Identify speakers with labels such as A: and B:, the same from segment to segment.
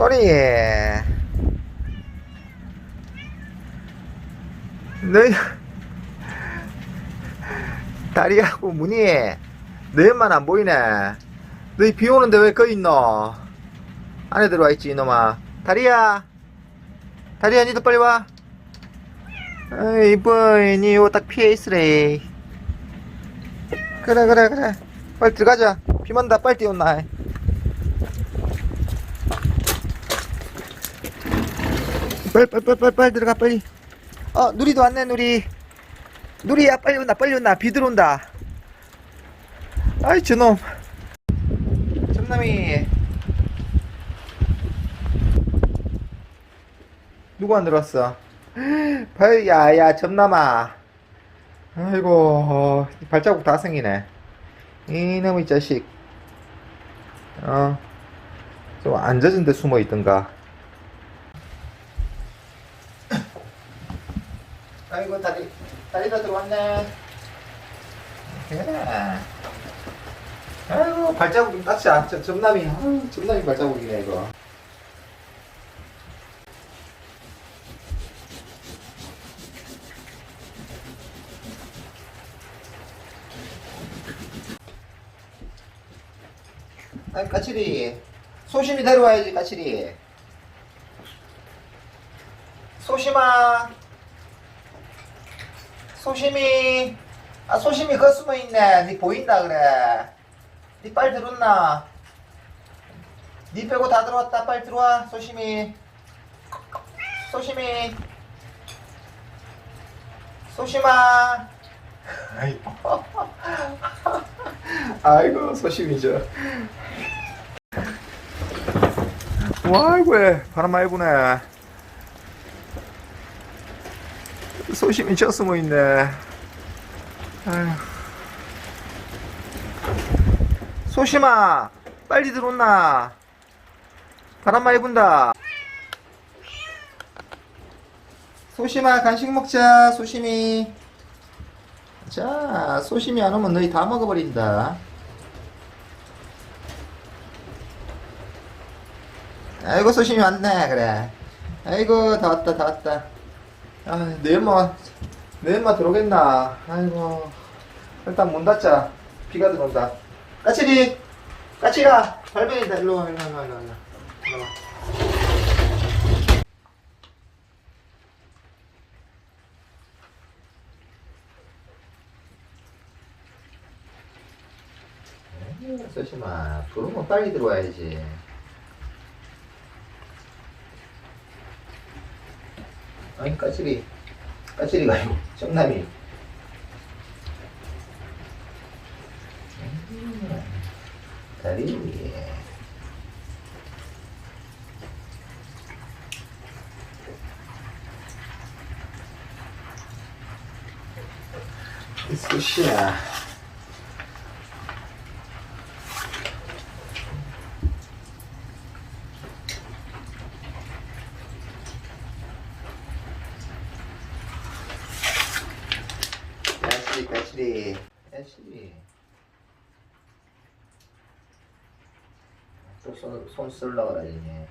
A: 꼬리. 너희, 다리하고 무늬, 너희만 안 보이네. 너희 비 오는데 왜 거기 있노? 안에 들어와 있지, 이놈아. 다리야. 다리야, 니도 빨리 와. 어이, 이뻐이, 니 이거 딱 피해 있으래. 그래, 그래, 그래. 빨리 들어가자. 비 만다, 빨리 뛰어온나. 빨리, 빨리, 빨리, 빨리, 빨리 들어가, 빨리. 어, 누리도 왔네, 누리. 누리야, 빨리 온다, 빨리 온다. 비 들어온다. 아이, 저놈. 점남이. 누구 안 들어왔어? 발, 야, 야, 점남아. 아이고, 발자국 다 생기네. 이놈의 자식. 어, 좀안 젖은 데 숨어 있던가. 아이고, 다리, 다리다 들어왔네. 그래. 아이고, 발자국 낫지 않죠. 점남이, 아유, 점남이 발자국이네, 이거. 아이, 까칠이. 소심이 데려와야지, 까칠이. 소심아. 소심이. 아, 소심이 거 숨어 있네. 니 보인다, 그래. 니 빨리 들었나? 니 빼고 다 들어왔다. 빨리 들어와, 소심이. 소심이. 소심아. 아이고. 아이고, 소심이죠. 와, 아이고, 바람 많이 부네. 소심이 저 숨어 있네. 소심아, 빨리 들어온나? 바람 많이 분다. 소심아, 간식 먹자, 소심이. 자, 소심이 안 오면 너희 다 먹어버린다. 아이고, 소심이 왔네, 그래. 아이고, 다 왔다, 다 왔다. 아, 내 엄마, 내 엄마 들어오겠나. 아이고. 일단 문 닫자. 비가 들어온다. 까칠이! 까칠아! 발베이다. 일로 와, 일로 와, 일로 와, 일로 와. 일로 와. 에이, 소심아, 부르면 빨리 들어와야지. 아니, 까칠이. 까칠이가 아니고, 정남이. 음, 다리 위에. 수시야. 야시리, 까칠이. 야시리. 또 손, 손 쓸려고 그러지.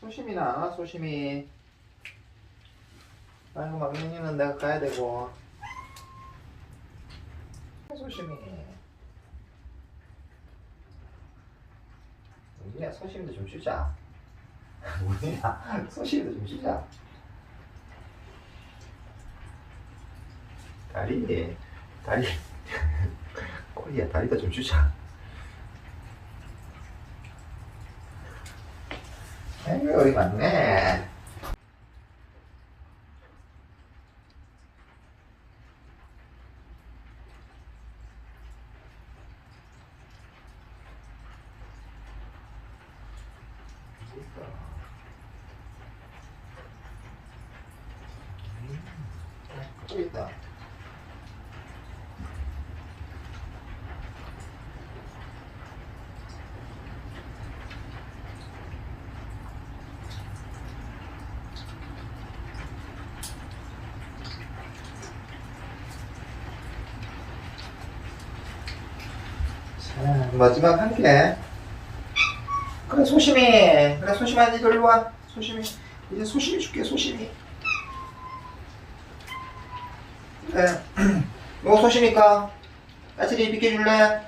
A: 소심이 나, 소심이. 아이고, 막내니는 내가 가야 되고. 소심이. 우리야 소심도 좀 쉬자. 우리야 소심도 좀 쉬자. 다리, 다리, 꼬리야 다리도 좀 주자. 아이고 우리 맞네. 있다. 마지막 한 개. 그래, 소심이. 그래, 소심아, 이제 일로 와. 소심이. 이제 소심이 줄게, 소심이. 그래. 이거 소심이니까. 까칠이 비켜줄래?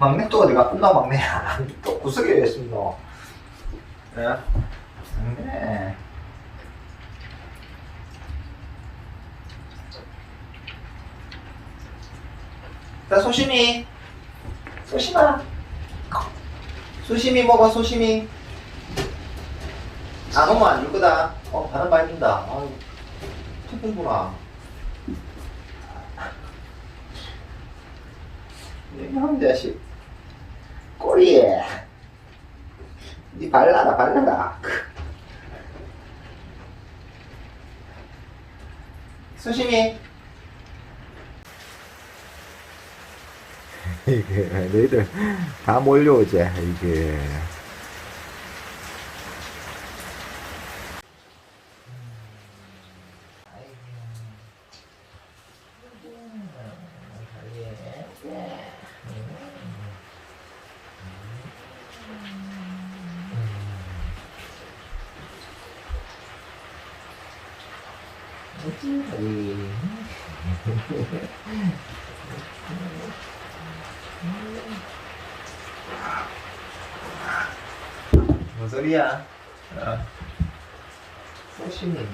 A: 막내 또 어디가? 나 막내야. 또 구석에 왜 있습니다. 예? 막내. 자, 소심이. 소심아. 소심이 먹어, 소심이. 안 오면 안 줄 거다. 어, 반응 많이 준다. 아유, 첫째구나. 이놈 자식. 꼬리에. 니 발라라, 발라라. 소심이. 이게 너희들 다 몰려오지 이게 뭔 소리야? 어. 소심해.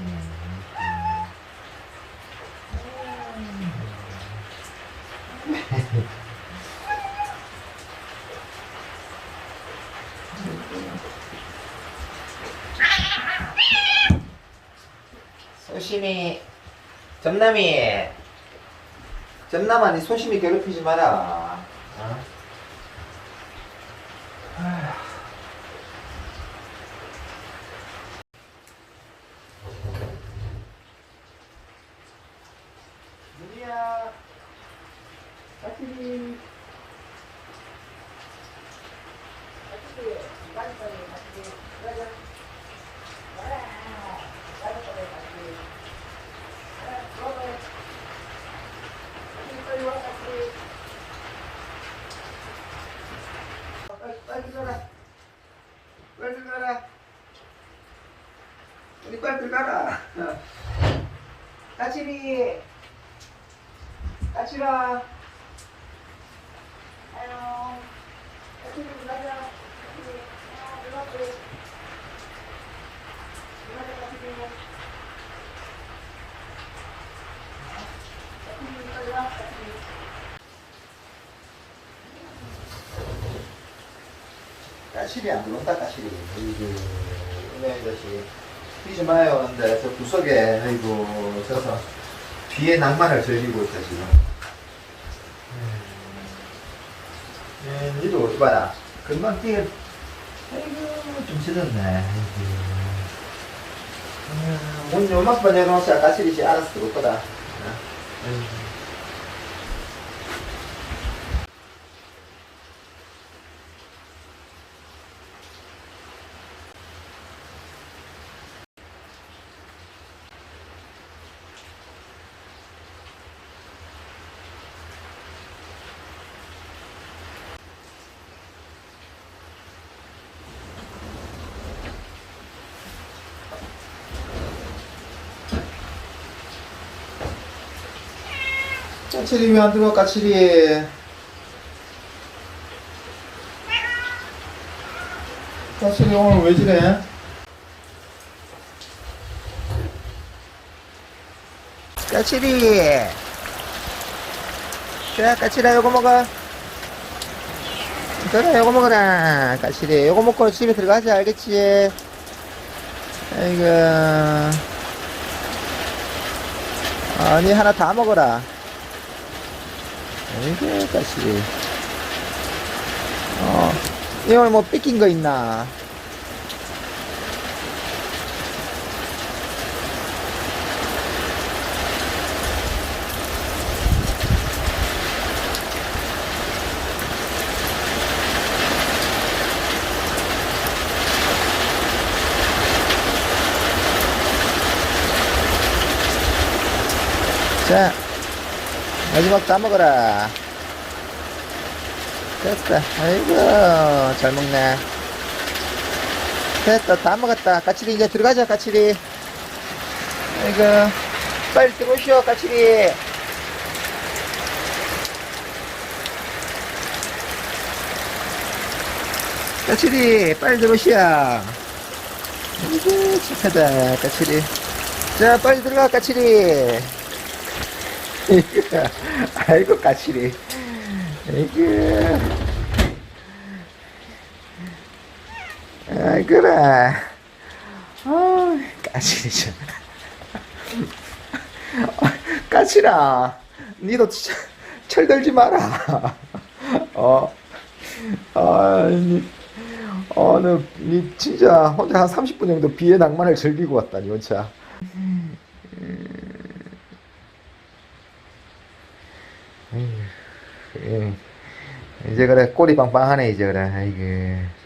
A: 소심이 점남이 점남아 니 소심이 괴롭히지 마라 어? 아휴. 누리야 까칠이 까칠이 빨리 빨리 까칠이 가자 가라 빨리 빨리 까칠이 가라 들어가 까칠이 빨리 와 까칠이 빨리 빨리 가라 빨리 가라 우리 빨리 가라 어. 까칠이 까칠아 아유 까칠이 가자 까칠이 아 일로 와 그래 일로 와자 까칠이 까칠이 빨리 와 까칠이 까칠이 안 들어온다 까칠이. 아이고 네 자식 뛰지 마요. 근데 저 구석에 아이고 저서 뒤에 낭만을 즐기고 있다 지금. 음, 니도 어디 봐라. 금방 뛰어. 아이고 좀 짖었네. 아이고. 음, 문 요만큼 열어놓자 까칠이지 알아서 들어올 거다. 어? 아이고. 까칠이 왜 안 들어와 까칠이 까칠이 오늘 왜 지래? 까칠이 자 까칠아 요거 먹어. 그래 요거 먹어라 까칠이 요거 먹고 집에 들어가자 알겠지? 아이고. 아니 하나 다 먹어라 이게 까시. 어. 이걸 뭐 뺏긴 거 있나 자, 마지막 다 먹어라. 됐다. 아이고, 잘 먹네. 됐다. 다 먹었다. 까칠이 이제 들어가자, 까칠이. 아이고, 빨리 들어오시오, 까칠이. 까칠이, 빨리 들어오시오. 아이고, 착하다, 까칠이. 자, 빨리 들어가, 까칠이. 아이고, 까칠이. 아이고. 아이, 그래. 아, 까칠이 참. 까칠아, 니도 철들지 마라. 어, 아, 니, 어, 너, 니 진짜 혼자 한 30분 정도 비의 낭만을 즐기고 왔다, 니 혼자. 예. 이제 그래 꼬리 빵빵하네 이제 그래. 아이고